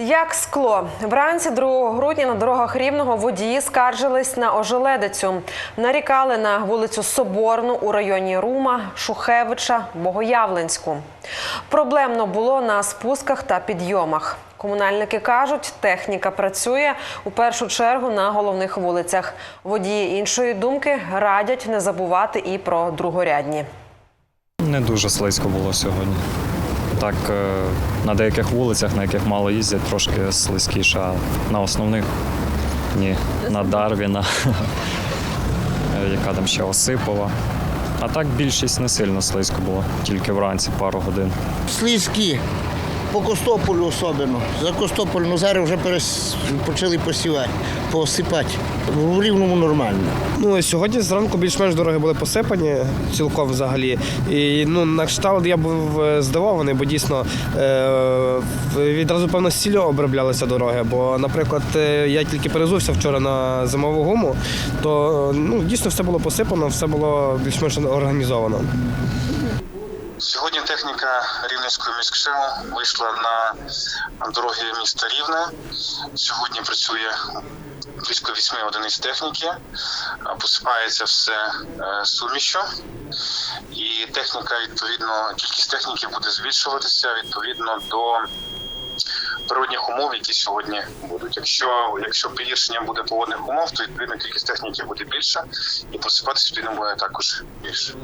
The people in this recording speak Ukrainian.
Як скло вранці 2 грудня на дорогах рівного водії скаржились на ожеледицю. Нарікали на вулицю Соборну у районі Рума, Шухевича, Богоявленську. Проблемно було на спусках та підйомах. Комунальники кажуть, техніка працює у першу чергу на головних вулицях. Водії іншої думки радять не забувати і про другорядні. Не дуже слизько було сьогодні. Так, е, на деяких вулицях, на яких мало їздять, трошки слизькіше, а на основних ні. На Дарвіна, яка там ще Осипова. А так більшість не сильно слизько було, тільки вранці пару годин. слизькі. По Костополю особливо. За Костополь, ну зараз вже перес... почали посівати, посипати. В рівному нормально. Ну сьогодні зранку більш-менш дороги були посипані цілком взагалі. І ну на кшталт я був е, здивований, бо дійсно е, відразу певно сіллю оброблялися дороги. Бо, наприклад, е, я тільки перезувся вчора на зимову гуму, то ну дійсно все було посипано, все було більш-менш організовано. Сьогодні техніка Рівненської міськшину вийшла на дороги міста Рівне. Сьогодні працює близько вісьми одиниць техніки. Посипається все е, сумішю. І техніка, відповідно, кількість техніки буде збільшуватися відповідно до природних умов, які сьогодні будуть. Якщо, якщо погіршення буде погодних умов, то відповідно кількість техніки буде більша і відповідно буде також більше.